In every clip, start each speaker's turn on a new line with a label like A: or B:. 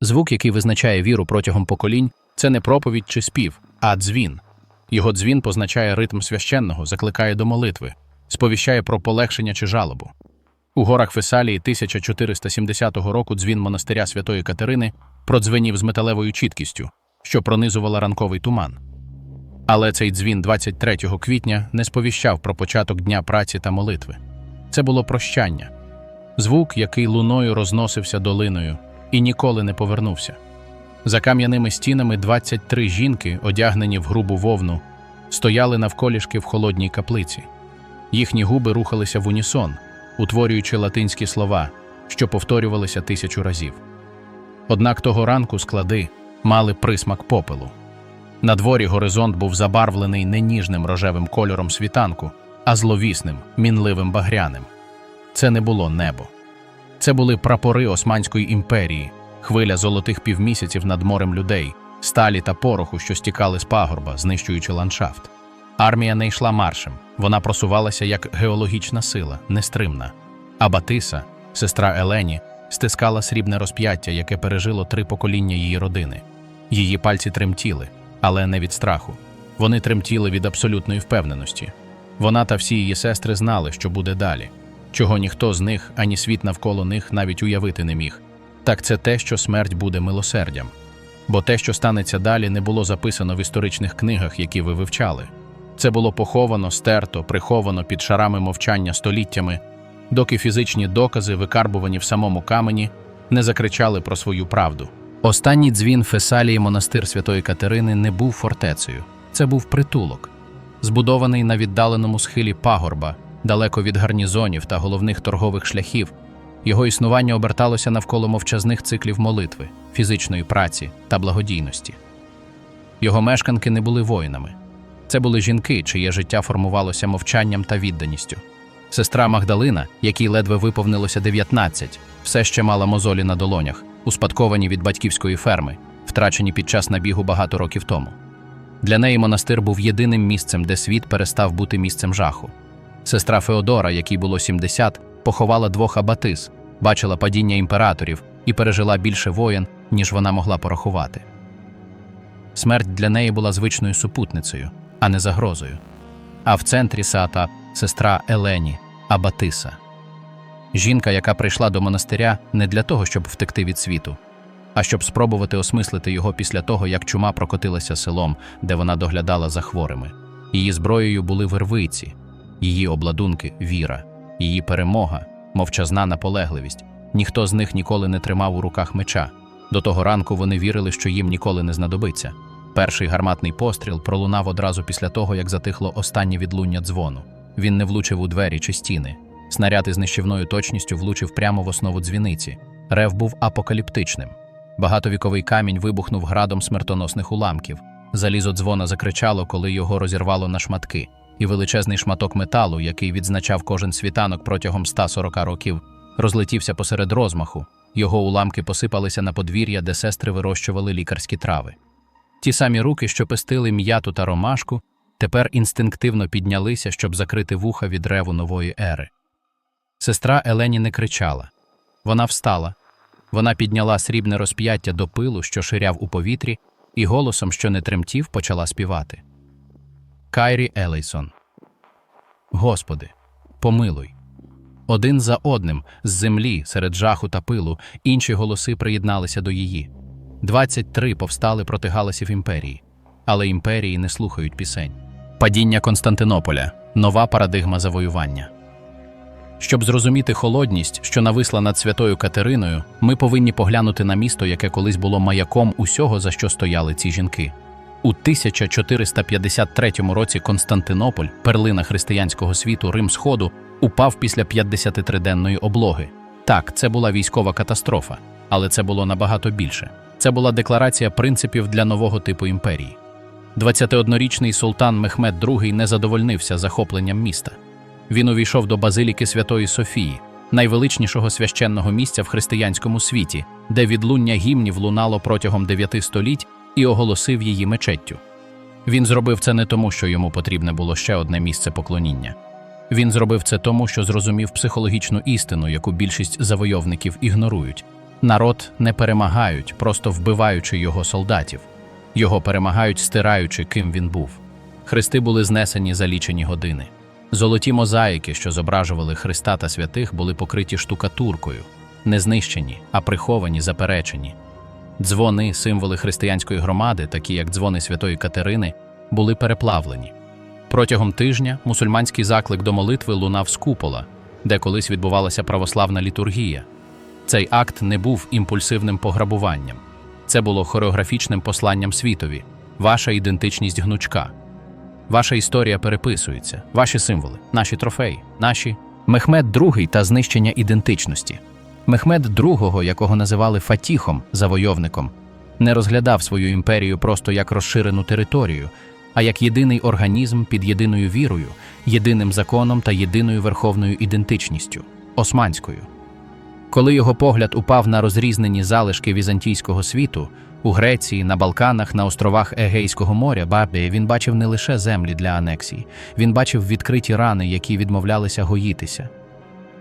A: Звук, який визначає віру протягом поколінь, це не проповідь чи спів, а дзвін. Його дзвін позначає ритм священного, закликає до молитви, сповіщає про полегшення чи жалобу. У горах Фесалії 1470 року дзвін монастиря Святої Катерини продзвенів з металевою чіткістю, що пронизувала ранковий туман. Але цей дзвін 23 квітня не сповіщав про початок дня праці та молитви. Це було прощання, звук, який луною розносився долиною і ніколи не повернувся. За кам'яними стінами 23 жінки, одягнені в грубу вовну, стояли навколішки в холодній каплиці. Їхні губи рухалися в унісон, утворюючи латинські слова, що повторювалися тисячу разів. Однак того ранку склади мали присмак попелу. На дворі горизонт був забарвлений не ніжним рожевим кольором світанку, а зловісним, мінливим багряним. Це не було небо. Це були прапори Османської імперії, хвиля золотих півмісяців над морем людей, сталі та пороху, що стікали з пагорба, знищуючи ландшафт. Армія не йшла маршем, вона просувалася як геологічна сила, нестримна. А Батиса, сестра Елені, стискала срібне розп'яття, яке пережило три покоління її родини. Її пальці тремтіли, але не від страху. Вони тремтіли від абсолютної впевненості. Вона та всі її сестри знали, що буде далі, чого ніхто з них, ані світ навколо них навіть уявити не міг. Так це те, що смерть буде милосердям. Бо те, що станеться далі, не було записано в історичних книгах, які ви вивчали. Це було поховано, стерто, приховано під шарами мовчання століттями, доки фізичні докази, викарбувані в самому камені, не закричали про свою правду. Останній дзвін Фесалії монастир Святої Катерини не був фортецею, це був притулок, збудований на віддаленому схилі пагорба, далеко від гарнізонів та головних торгових шляхів. Його існування оберталося навколо мовчазних циклів молитви, фізичної праці та благодійності. Його мешканки не були воїнами. Це були жінки, чиє життя формувалося мовчанням та відданістю. Сестра Магдалина, якій ледве виповнилося 19, все ще мала мозолі на долонях, успадковані від батьківської ферми, втрачені під час набігу багато років тому. Для неї монастир був єдиним місцем, де світ перестав бути місцем жаху. Сестра Феодора, якій було 70, поховала двох абатис, бачила падіння імператорів і пережила більше воєн, ніж вона могла порахувати. Смерть для неї була звичною супутницею, а не загрозою. А в центрі сата сестра Елені, Абатиса. Жінка, яка прийшла до монастиря не для того, щоб втекти від світу, а щоб спробувати осмислити його після того, як чума прокотилася селом, де вона доглядала за хворими. Її зброєю були вервиці, її обладунки віра, її перемога, мовчазна наполегливість. Ніхто з них ніколи не тримав у руках меча. До того ранку вони вірили, що їм ніколи не знадобиться. Перший гарматний постріл пролунав одразу після того, як затихло останнє відлуння дзвону. Він не влучив у двері чи стіни. Снаряд із нищівною точністю влучив прямо в основу дзвіниці. Рев був апокаліптичним. Багатовіковий камінь вибухнув градом смертоносних уламків. Залізо дзвона закричало, коли його розірвало на шматки, і величезний шматок металу, який відзначав кожен світанок протягом 140 років, розлетівся посеред розмаху. Його уламки посипалися на подвір'я, де сестри вирощували лікарські трави. Ті самі руки, що пестили м'яту та ромашку, тепер інстинктивно піднялися, щоб закрити вуха від реву нової ери. Сестра Елені не кричала. Вона встала. Вона підняла срібне розп'яття до пилу, що ширяв у повітрі, і голосом, що не тремтів, почала співати. Кайрі Елейсон. Господи, помилуй. Один за одним, з землі, серед жаху та пилу, інші голоси приєдналися до її. 23 повстали проти галасів імперії, але імперії не слухають пісень. Падіння Константинополя нова парадигма завоювання. Щоб зрозуміти холодність, що нависла над святою Катериною, ми повинні поглянути на місто, яке колись було маяком усього, за що стояли ці жінки. У 1453 році Константинополь, перлина християнського світу Рим Сходу, упав після 53-денної облоги. Так, це була військова катастрофа, але це було набагато більше. Це була декларація принципів для нового типу імперії. 21-річний султан Мехмед II не задовольнився захопленням міста. Він увійшов до базиліки Святої Софії, найвеличнішого священного місця в християнському світі, де відлуння гімнів лунало протягом дев'яти століть і оголосив її мечеттю. Він зробив це не тому, що йому потрібне було ще одне місце поклоніння. Він зробив це тому, що зрозумів психологічну істину, яку більшість завойовників ігнорують. Народ не перемагають, просто вбиваючи його солдатів. Його перемагають, стираючи, ким він був. Хрести були знесені за лічені години. Золоті мозаїки, що зображували Христа та святих, були покриті штукатуркою, не знищені, а приховані, заперечені. Дзвони, символи християнської громади, такі як дзвони Святої Катерини, були переплавлені. Протягом тижня мусульманський заклик до молитви лунав з купола, де колись відбувалася православна літургія. Цей акт не був імпульсивним пограбуванням. Це було хореографічним посланням світові, ваша ідентичність гнучка. Ваша історія переписується, ваші символи, наші трофеї, наші Мехмед II та знищення ідентичності. Мехмед II, якого називали Фатіхом, завойовником, не розглядав свою імперію просто як розширену територію, а як єдиний організм під єдиною вірою, єдиним законом та єдиною верховною ідентичністю османською. Коли його погляд упав на розрізнені залишки візантійського світу у Греції, на Балканах, на островах Егейського моря, Бабі, він бачив не лише землі для анексій, він бачив відкриті рани, які відмовлялися гоїтися.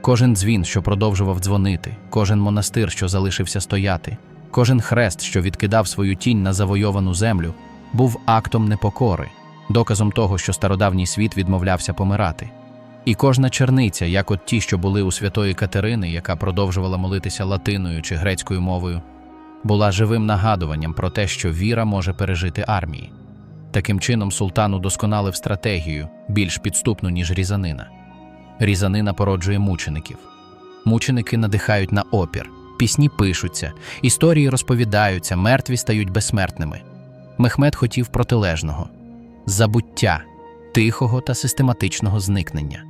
A: Кожен дзвін, що продовжував дзвонити, кожен монастир, що залишився стояти, кожен хрест, що відкидав свою тінь на завойовану землю, був актом непокори, доказом того, що стародавній світ відмовлявся помирати. І кожна черниця, як от ті, що були у святої Катерини, яка продовжувала молитися латиною чи грецькою мовою, була живим нагадуванням про те, що віра може пережити армії. Таким чином, султан удосконалив стратегію, більш підступну, ніж різанина. Різанина породжує мучеників. Мученики надихають на опір, пісні пишуться, історії розповідаються, мертві стають безсмертними. Мехмед хотів протилежного забуття, тихого та систематичного зникнення.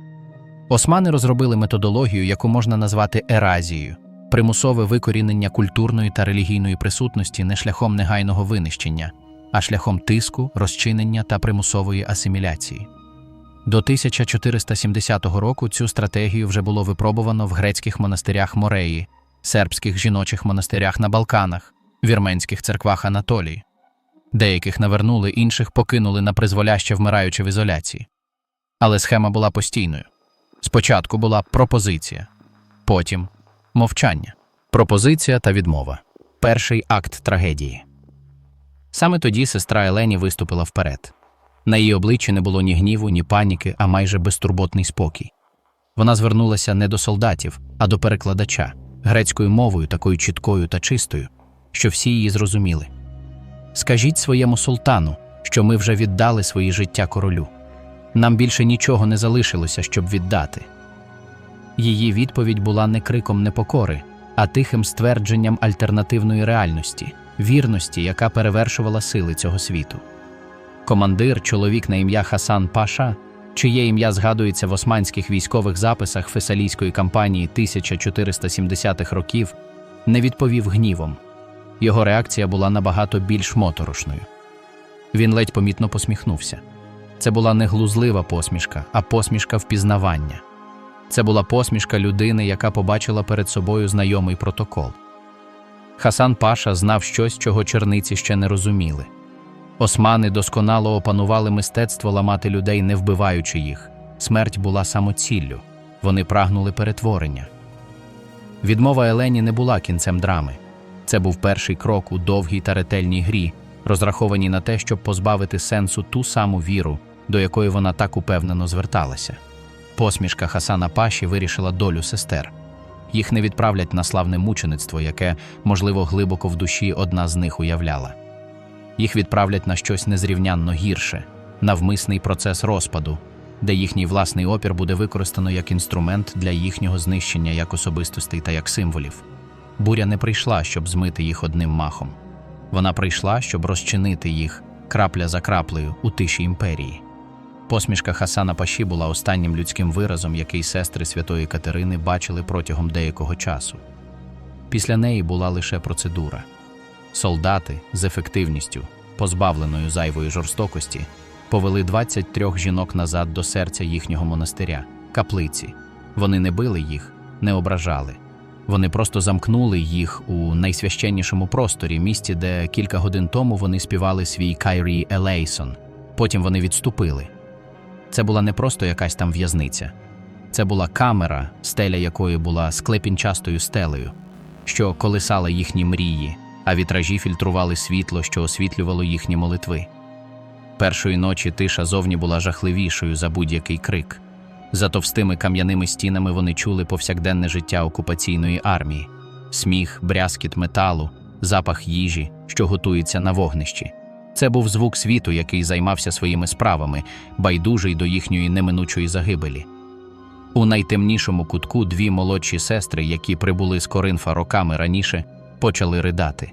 A: Османи розробили методологію, яку можна назвати еразією примусове викорінення культурної та релігійної присутності не шляхом негайного винищення, а шляхом тиску, розчинення та примусової асиміляції. До 1470 року цю стратегію вже було випробовано в грецьких монастирях Мореї, сербських жіночих монастирях на Балканах, вірменських церквах Анатолії. Деяких навернули, інших покинули на призволяще вмираючи в ізоляції. Але схема була постійною. Спочатку була пропозиція, потім мовчання, пропозиція та відмова перший акт трагедії. Саме тоді сестра Елені виступила вперед. На її обличчі не було ні гніву, ні паніки, а майже безтурботний спокій. Вона звернулася не до солдатів, а до перекладача грецькою мовою, такою чіткою та чистою, що всі її зрозуміли. Скажіть своєму султану, що ми вже віддали свої життя королю. Нам більше нічого не залишилося, щоб віддати. Її відповідь була не криком непокори, а тихим ствердженням альтернативної реальності, вірності, яка перевершувала сили цього світу. Командир, чоловік на ім'я Хасан Паша, чиє ім'я згадується в османських військових записах фесалійської кампанії 1470-х років, не відповів гнівом. Його реакція була набагато більш моторошною. Він ледь помітно посміхнувся. Це була не глузлива посмішка, а посмішка впізнавання. Це була посмішка людини, яка побачила перед собою знайомий протокол. Хасан Паша знав щось, чого черниці ще не розуміли. Османи досконало опанували мистецтво ламати людей, не вбиваючи їх. Смерть була самоціллю, вони прагнули перетворення. Відмова Елені не була кінцем драми. Це був перший крок у довгій та ретельній грі, розрахованій на те, щоб позбавити сенсу ту саму віру, до якої вона так упевнено зверталася. Посмішка Хасана Паші вирішила долю сестер. Їх не відправлять на славне мучеництво, яке, можливо, глибоко в душі одна з них уявляла. Їх відправлять на щось незрівнянно гірше, навмисний процес розпаду, де їхній власний опір буде використано як інструмент для їхнього знищення як особистостей та як символів. Буря не прийшла, щоб змити їх одним махом. Вона прийшла, щоб розчинити їх крапля за краплею у тиші імперії. Посмішка Хасана Паші була останнім людським виразом, який сестри Святої Катерини бачили протягом деякого часу. Після неї була лише процедура. Солдати з ефективністю, позбавленою зайвої жорстокості, повели 23 жінок назад до серця їхнього монастиря, каплиці. Вони не били їх, не ображали. Вони просто замкнули їх у найсвященнішому просторі, місці, де кілька годин тому вони співали свій Кайрі Елейсон. Потім вони відступили. Це була не просто якась там в'язниця, це була камера, стеля якої була склепінчастою стелею, що колисала їхні мрії, а вітражі фільтрували світло, що освітлювало їхні молитви. Першої ночі тиша зовні була жахливішою за будь-який крик. За товстими кам'яними стінами вони чули повсякденне життя окупаційної армії, сміх, брязкіт металу, запах їжі, що готується на вогнищі. Це був звук світу, який займався своїми справами, байдужий до їхньої неминучої загибелі. У найтемнішому кутку дві молодші сестри, які прибули з Коринфа роками раніше, почали ридати.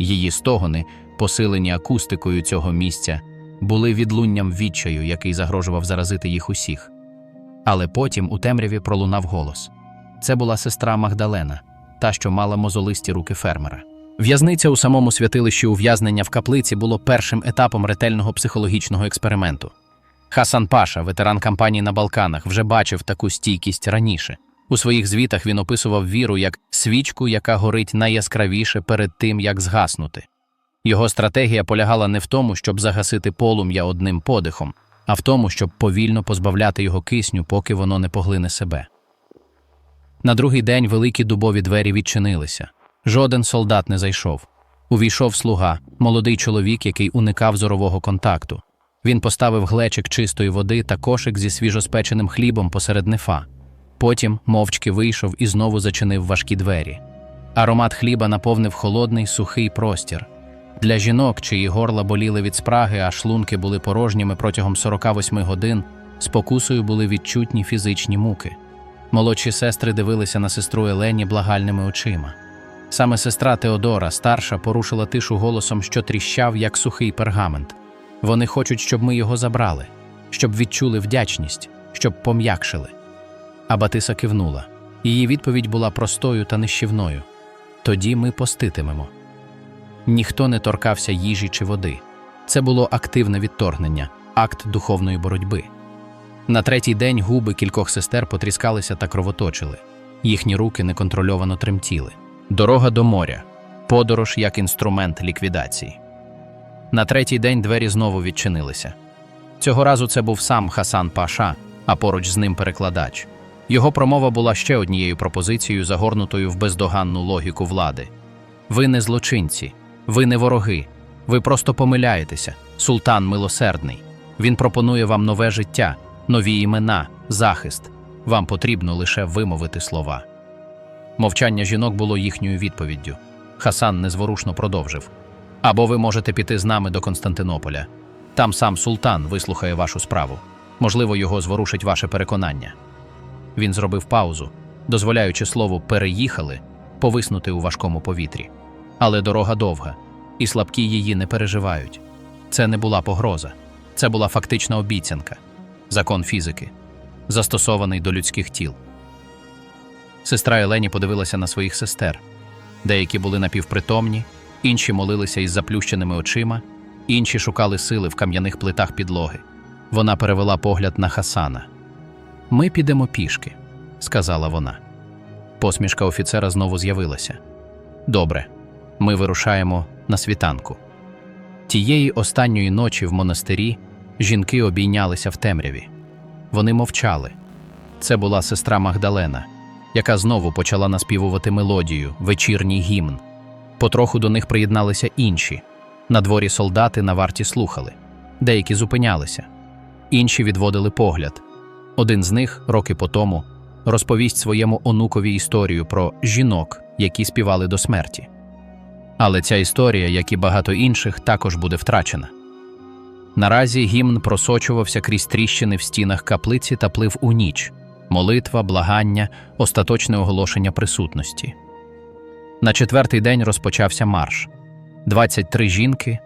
A: Її стогони, посилені акустикою цього місця, були відлунням відчаю, який загрожував заразити їх усіх. Але потім у темряві пролунав голос. Це була сестра Магдалена, та, що мала мозолисті руки фермера. В'язниця у самому святилищі ув'язнення в каплиці було першим етапом ретельного психологічного експерименту. Хасан Паша, ветеран кампанії на Балканах, вже бачив таку стійкість раніше. У своїх звітах він описував віру як свічку, яка горить найяскравіше перед тим, як згаснути. Його стратегія полягала не в тому, щоб загасити полум'я одним подихом, а в тому, щоб повільно позбавляти його кисню, поки воно не поглине себе. На другий день великі дубові двері відчинилися. Жоден солдат не зайшов. Увійшов слуга, молодий чоловік, який уникав зорового контакту. Він поставив глечик чистої води та кошик зі свіжоспеченим хлібом посеред нефа. Потім мовчки вийшов і знову зачинив важкі двері. Аромат хліба наповнив холодний сухий простір. Для жінок, чиї горла боліли від спраги, а шлунки були порожніми протягом 48 годин, спокусою були відчутні фізичні муки. Молодші сестри дивилися на сестру Елені благальними очима. Саме сестра Теодора, старша, порушила тишу голосом, що тріщав, як сухий пергамент. Вони хочуть, щоб ми його забрали, щоб відчули вдячність, щоб пом'якшили. А Батиса кивнула. Її відповідь була простою та нищівною. Тоді ми поститимемо. Ніхто не торкався їжі чи води. Це було активне відторгнення, акт духовної боротьби. На третій день губи кількох сестер потріскалися та кровоточили. Їхні руки неконтрольовано тремтіли. Дорога до моря. Подорож як інструмент ліквідації. На третій день двері знову відчинилися. Цього разу це був сам Хасан Паша, а поруч з ним перекладач. Його промова була ще однією пропозицією, загорнутою в бездоганну логіку влади. Ви не злочинці, ви не вороги, ви просто помиляєтеся. Султан милосердний. Він пропонує вам нове життя, нові імена, захист. Вам потрібно лише вимовити слова. Мовчання жінок було їхньою відповіддю. Хасан незворушно продовжив. Або ви можете піти з нами до Константинополя. Там сам султан вислухає вашу справу. Можливо, його зворушить ваше переконання. Він зробив паузу, дозволяючи слову переїхали повиснути у важкому повітрі. Але дорога довга, і слабкі її не переживають. Це не була погроза, це була фактична обіцянка, закон фізики, застосований до людських тіл. Сестра Елені подивилася на своїх сестер. Деякі були напівпритомні, інші молилися із заплющеними очима, інші шукали сили в кам'яних плитах підлоги. Вона перевела погляд на Хасана. Ми підемо пішки, сказала вона. Посмішка офіцера знову з'явилася. Добре, ми вирушаємо на світанку. Тієї останньої ночі в монастирі жінки обійнялися в темряві. Вони мовчали. Це була сестра Магдалена, яка знову почала наспівувати мелодію, вечірній гімн. Потроху до них приєдналися інші. На дворі солдати на варті слухали, деякі зупинялися, інші відводили погляд. Один з них, роки по тому, розповість своєму онукові історію про жінок, які співали до смерті. Але ця історія, як і багато інших, також буде втрачена. Наразі гімн просочувався крізь тріщини в стінах каплиці та плив у ніч молитва, благання, остаточне оголошення присутності. На четвертий день розпочався марш. 23 жінки,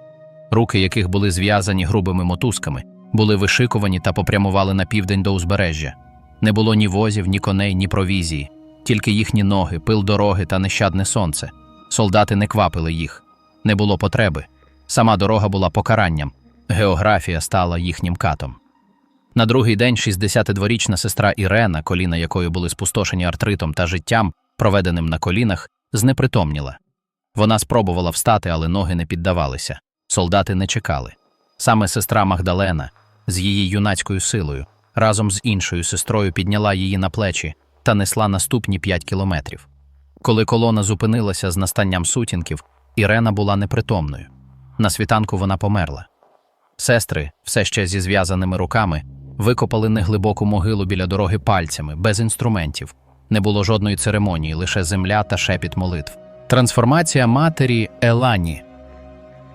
A: руки яких були зв'язані грубими мотузками, були вишикувані та попрямували на південь до узбережжя. Не було ні возів, ні коней, ні провізії, тільки їхні ноги, пил дороги та нещадне сонце. Солдати не квапили їх, не було потреби. Сама дорога була покаранням, географія стала їхнім катом. На другий день 62-річна сестра Ірена, коліна якої були спустошені артритом та життям, проведеним на колінах, знепритомніла. Вона спробувала встати, але ноги не піддавалися. Солдати не чекали. Саме сестра Магдалена з її юнацькою силою разом з іншою сестрою підняла її на плечі та несла наступні п'ять кілометрів. Коли колона зупинилася з настанням сутінків, Ірена була непритомною. На світанку вона померла. Сестри, все ще зі зв'язаними руками, викопали неглибоку могилу біля дороги пальцями, без інструментів. Не було жодної церемонії, лише земля та шепіт молитв. Трансформація матері Елані.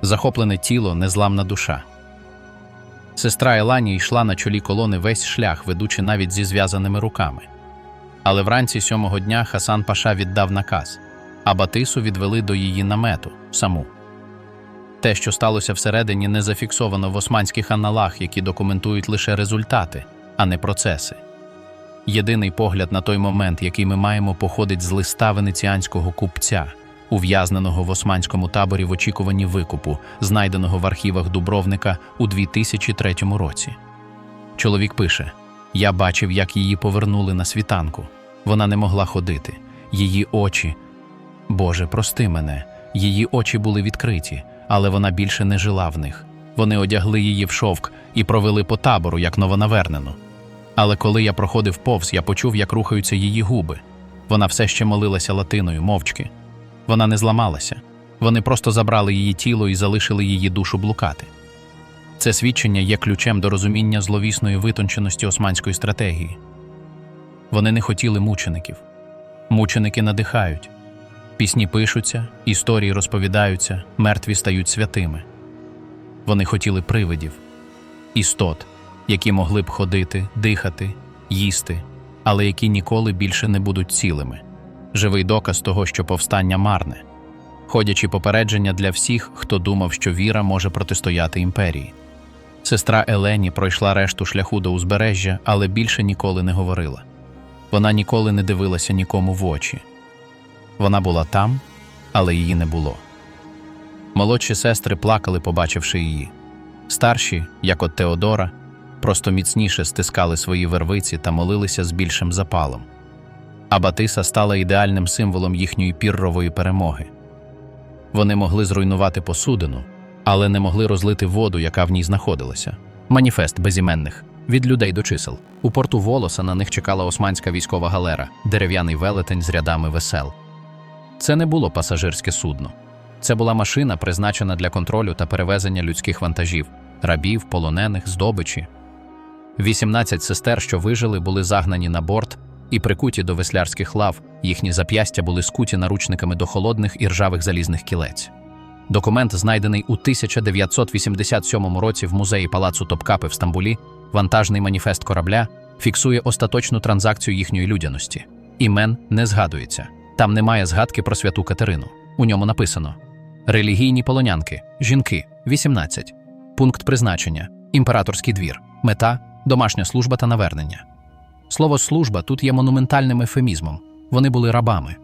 A: Захоплене тіло, незламна душа. Сестра Елані йшла на чолі колони весь шлях, ведучи навіть зі зв'язаними руками. Але вранці сьомого дня Хасан Паша віддав наказ, а Батису відвели до її намету саму. Те, що сталося всередині, не зафіксовано в османських аналах, які документують лише результати, а не процеси. Єдиний погляд на той момент, який ми маємо, походить з листа венеціанського купця, ув'язненого в османському таборі в очікуванні викупу, знайденого в архівах Дубровника у 2003 році. Чоловік пише: Я бачив, як її повернули на світанку. Вона не могла ходити. Її очі. Боже, прости мене. Її очі були відкриті, але вона більше не жила в них. Вони одягли її в шовк і провели по табору, як новонавернену. Але коли я проходив повз, я почув, як рухаються її губи. Вона все ще молилася латиною, мовчки. Вона не зламалася. Вони просто забрали її тіло і залишили її душу блукати. Це свідчення є ключем до розуміння зловісної витонченості османської стратегії. Вони не хотіли мучеників. Мученики надихають. Пісні пишуться, історії розповідаються, мертві стають святими. Вони хотіли привидів, істот, які могли б ходити, дихати, їсти, але які ніколи більше не будуть цілими. Живий доказ того, що повстання марне, ходячі попередження для всіх, хто думав, що віра може протистояти імперії. Сестра Елені пройшла решту шляху до узбережжя, але більше ніколи не говорила. Вона ніколи не дивилася нікому в очі. Вона була там, але її не було. Молодші сестри плакали, побачивши її. Старші, як от Теодора, просто міцніше стискали свої вервиці та молилися з більшим запалом. А Батиса стала ідеальним символом їхньої піррової перемоги. Вони могли зруйнувати посудину, але не могли розлити воду, яка в ній знаходилася. Маніфест безіменних від людей до чисел. У порту волоса на них чекала османська військова галера, дерев'яний велетень з рядами весел. Це не було пасажирське судно. Це була машина, призначена для контролю та перевезення людських вантажів, рабів, полонених, здобичі. 18 сестер, що вижили, були загнані на борт і прикуті до веслярських лав, їхні зап'ястя були скуті наручниками до холодних і ржавих залізних кілець. Документ, знайдений у 1987 році в музеї палацу Топкапи в Стамбулі, вантажний маніфест корабля, фіксує остаточну транзакцію їхньої людяності. Імен не згадується. Там немає згадки про святу Катерину. У ньому написано: релігійні полонянки, жінки 18. Пункт призначення, імператорський двір, мета, домашня служба та навернення. Слово служба тут є монументальним ефемізмом. Вони були рабами.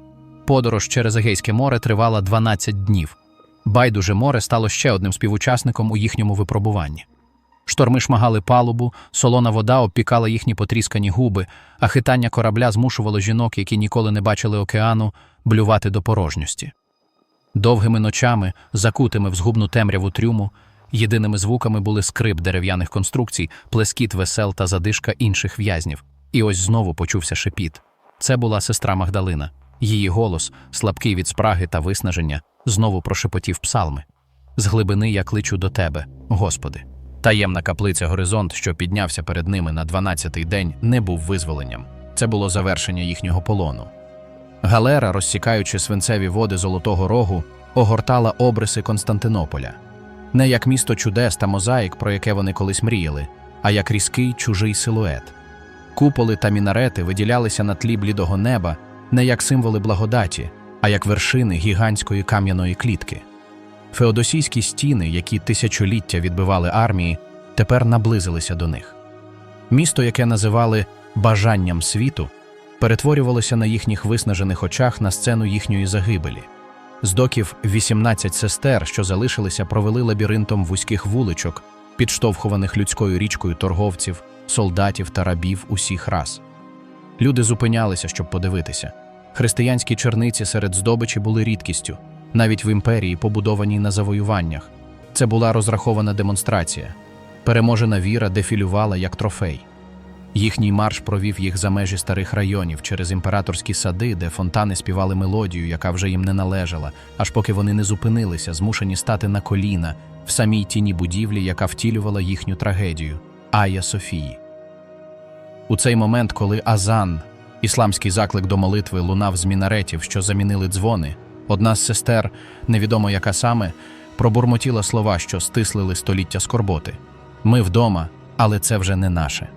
A: Подорож через Егейське море тривала 12 днів. Байдуже море стало ще одним співучасником у їхньому випробуванні. Шторми шмагали палубу, солона вода обпікала їхні потріскані губи, а хитання корабля змушувало жінок, які ніколи не бачили океану, блювати до порожньості. Довгими ночами, закутими в згубну темряву трюму, єдиними звуками були скрип дерев'яних конструкцій, плескіт весел та задишка інших в'язнів. І ось знову почувся шепіт. Це була сестра Магдалина. Її голос, слабкий від спраги та виснаження, знову прошепотів псалми. З глибини я кличу до тебе, Господи. Таємна каплиця Горизонт, що піднявся перед ними на 12-й день, не був визволенням. Це було завершення їхнього полону. Галера, розсікаючи свинцеві води Золотого Рогу, огортала обриси Константинополя. Не як місто чудес та мозаїк, про яке вони колись мріяли, а як різкий чужий силует. Куполи та мінарети виділялися на тлі блідого неба не як символи благодаті, а як вершини гігантської кам'яної клітки. Феодосійські стіни, які тисячоліття відбивали армії, тепер наблизилися до них. Місто, яке називали бажанням світу, перетворювалося на їхніх виснажених очах на сцену їхньої загибелі. З доків 18 сестер, що залишилися, провели лабіринтом вузьких вуличок, підштовхуваних людською річкою торговців, солдатів та рабів усіх рас. Люди зупинялися, щоб подивитися. Християнські черниці серед здобичі були рідкістю, навіть в імперії, побудованій на завоюваннях. Це була розрахована демонстрація. Переможена віра дефілювала як трофей. Їхній марш провів їх за межі старих районів через імператорські сади, де фонтани співали мелодію, яка вже їм не належала, аж поки вони не зупинилися, змушені стати на коліна в самій тіні будівлі, яка втілювала їхню трагедію Ая Софії. У цей момент, коли Азан, ісламський заклик до молитви, лунав з мінаретів, що замінили дзвони, одна з сестер, невідомо яка саме, пробурмотіла слова, що стислили століття скорботи. Ми вдома, але це вже не наше.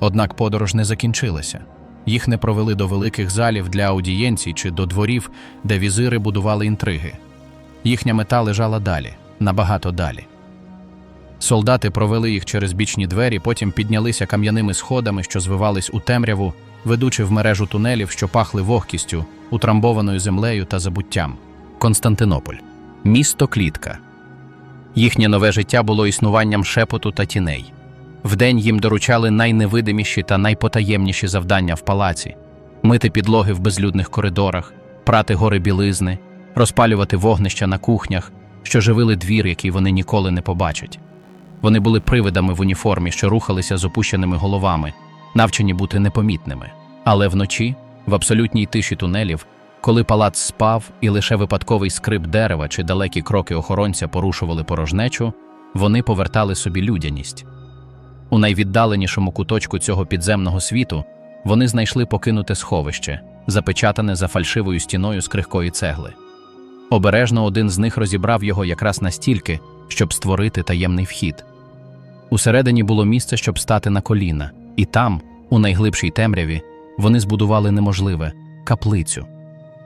A: Однак подорож не закінчилася. Їх не провели до великих залів для аудієнцій чи до дворів, де візири будували інтриги. Їхня мета лежала далі, набагато далі. Солдати провели їх через бічні двері, потім піднялися кам'яними сходами, що звивались у темряву, ведучи в мережу тунелів, що пахли вогкістю, утрамбованою землею та забуттям. Константинополь місто клітка. Їхнє нове життя було існуванням шепоту та тіней. Вдень їм доручали найневидиміші та найпотаємніші завдання в палаці: мити підлоги в безлюдних коридорах, прати гори білизни, розпалювати вогнища на кухнях, що живили двір, який вони ніколи не побачать. Вони були привидами в уніформі, що рухалися з опущеними головами, навчені бути непомітними. Але вночі, в абсолютній тиші тунелів, коли палац спав і лише випадковий скрип дерева чи далекі кроки охоронця порушували порожнечу, вони повертали собі людяність. У найвіддаленішому куточку цього підземного світу вони знайшли покинуте сховище, запечатане за фальшивою стіною з крихкої цегли. Обережно один з них розібрав його якраз настільки, щоб створити таємний вхід. Усередині було місце, щоб стати на коліна, і там, у найглибшій темряві, вони збудували неможливе каплицю.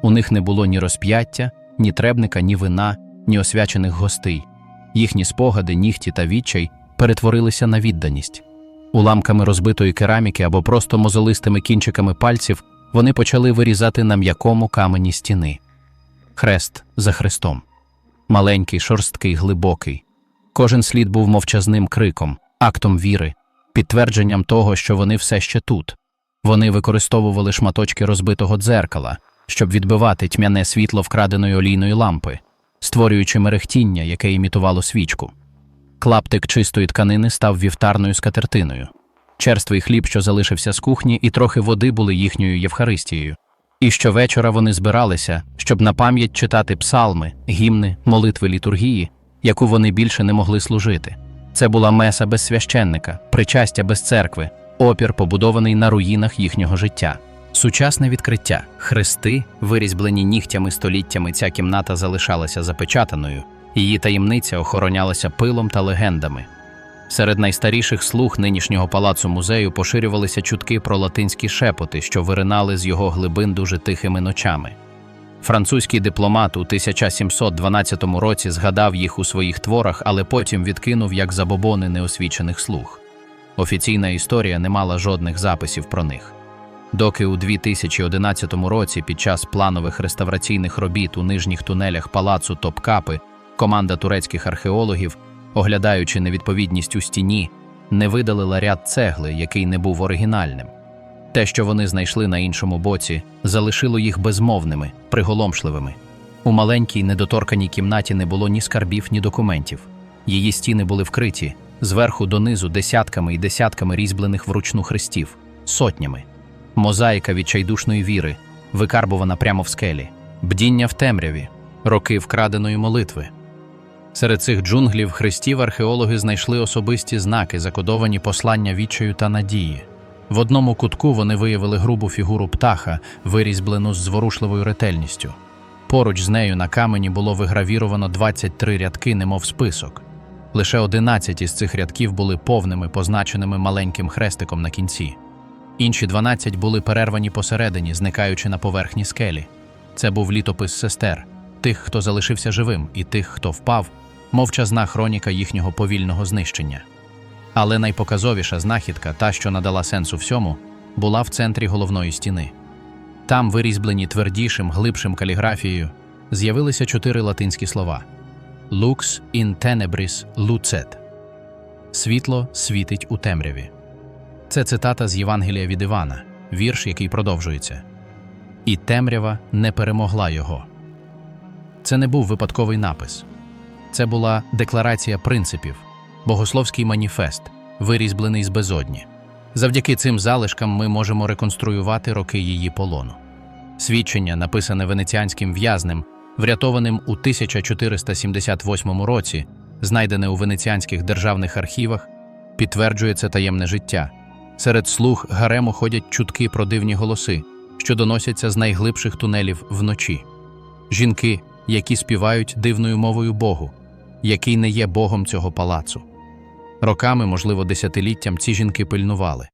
A: У них не було ні розп'яття, ні требника, ні вина, ні освячених гостей. Їхні спогади, нігті та відчай перетворилися на відданість. Уламками розбитої кераміки або просто мозолистими кінчиками пальців вони почали вирізати на м'якому камені стіни. Хрест за хрестом. Маленький, шорсткий, глибокий. Кожен слід був мовчазним криком, актом віри, підтвердженням того, що вони все ще тут. Вони використовували шматочки розбитого дзеркала, щоб відбивати тьмяне світло вкраденої олійної лампи, створюючи мерехтіння, яке імітувало свічку. Клаптик чистої тканини став вівтарною скатертиною. Черствий хліб, що залишився з кухні, і трохи води були їхньою Євхаристією. І щовечора вони збиралися, щоб на пам'ять читати псалми, гімни, молитви літургії, яку вони більше не могли служити. Це була меса без священника, причастя без церкви, опір, побудований на руїнах їхнього життя. Сучасне відкриття хрести, вирізблені нігтями століттями, ця кімната залишалася запечатаною, її таємниця охоронялася пилом та легендами. Серед найстаріших слуг нинішнього палацу музею поширювалися чутки про латинські шепоти, що виринали з його глибин дуже тихими ночами. Французький дипломат у 1712 році згадав їх у своїх творах, але потім відкинув як забобони неосвічених слуг. Офіційна історія не мала жодних записів про них. Доки у 2011 році під час планових реставраційних робіт у нижніх тунелях палацу Топкапи команда турецьких археологів, оглядаючи невідповідність у стіні, не видалила ряд цегли, який не був оригінальним. Те, що вони знайшли на іншому боці, залишило їх безмовними, приголомшливими. У маленькій недоторканій кімнаті не було ні скарбів, ні документів. Її стіни були вкриті зверху донизу десятками і десятками різьблених вручну хрестів, сотнями, мозаїка відчайдушної віри, викарбувана прямо в скелі, бдіння в темряві, роки вкраденої молитви. Серед цих джунглів хрестів археологи знайшли особисті знаки, закодовані послання відчаю та надії. В одному кутку вони виявили грубу фігуру птаха, вирізблену з зворушливою ретельністю. Поруч з нею на камені було вигравіровано 23 рядки, немов список. Лише 11 із цих рядків були повними, позначеними маленьким хрестиком на кінці. Інші 12 були перервані посередині, зникаючи на поверхні скелі. Це був літопис сестер, тих, хто залишився живим, і тих, хто впав, мовчазна хроніка їхнього повільного знищення. Але найпоказовіша знахідка, та, що надала сенсу всьому, була в центрі головної стіни. Там, вирізблені твердішим, глибшим каліграфією, з'явилися чотири латинські слова: Lux in tenebris lucet Світло світить у темряві. Це цитата з Євангелія від Івана, вірш, який продовжується. І темрява не перемогла його. Це не був випадковий напис. Це була декларація принципів, богословський маніфест, вирізблений з безодні. Завдяки цим залишкам ми можемо реконструювати роки її полону. Свідчення, написане венеціанським в'язнем, врятованим у 1478 році, знайдене у венеціанських державних архівах, підтверджує це таємне життя. Серед слуг гарему ходять чутки про дивні голоси, що доносяться з найглибших тунелів вночі. Жінки, які співають дивною мовою Богу, який не є Богом цього палацу. Роками, можливо, десятиліттям ці жінки пильнували.